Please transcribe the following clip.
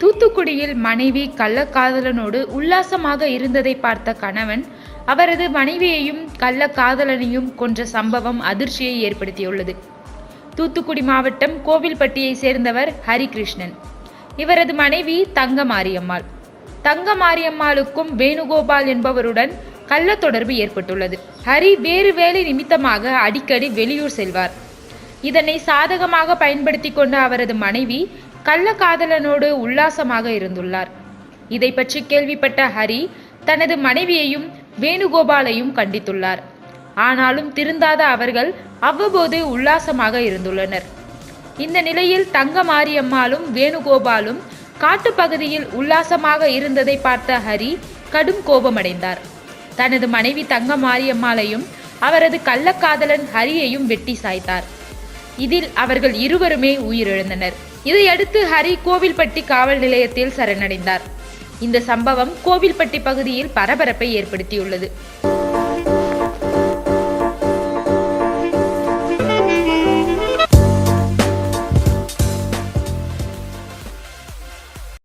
தூத்துக்குடியில் மனைவி கள்ளக்காதலனோடு உல்லாசமாக இருந்ததை பார்த்த கணவன் அவரது மனைவியையும் கள்ளக்காதலனையும் கொன்ற சம்பவம் அதிர்ச்சியை ஏற்படுத்தியுள்ளது. தூத்துக்குடி மாவட்டம் கோவில்பட்டியை சேர்ந்தவர் ஹரிகிருஷ்ணன். இவரது மனைவி தங்க மாரியம்மாள் தங்க மாரியம்மாளுக்கும் வேணுகோபால் என்பவருடன் கள்ள தொடர்பு ஏற்பட்டுள்ளது. ஹரி வேறு வேலை நிமித்தமாக அடிக்கடி வெளியூர் செல்வார். இதனை சாதகமாக பயன்படுத்தி கொண்ட அவரது மனைவி கள்ளக்காதலனோடு உல்லாசமாக இருந்துள்ளார். இதை பற்றி கேள்விப்பட்ட ஹரி தனது மனைவியையும் வேணுகோபாலையும் கண்டித்துள்ளார். ஆனாலும் திருந்தாத அவர்கள் அவ்வப்போது உல்லாசமாக இருந்துள்ளனர். இந்த நிலையில் தங்க மாரியம்மாளும் வேணுகோபாலும் காட்டுப்பகுதியில் உல்லாசமாக இருந்ததை பார்த்த ஹரி கடும் கோபமடைந்தார். தனது மனைவி தங்க மாரியம்மாளையும் அவரது கள்ளக்காதலன் ஹரியையும் வெட்டி சாய்த்தார். இதில் அவர்கள் இருவருமே உயிரிழந்தனர். இதையடுத்து ஹரி கோவில்பட்டி காவல் நிலையத்தில் சரணடைந்தார். இந்த சம்பவம் கோவில்பட்டி பகுதியில் பரபரப்பை ஏற்படுத்தியுள்ளது.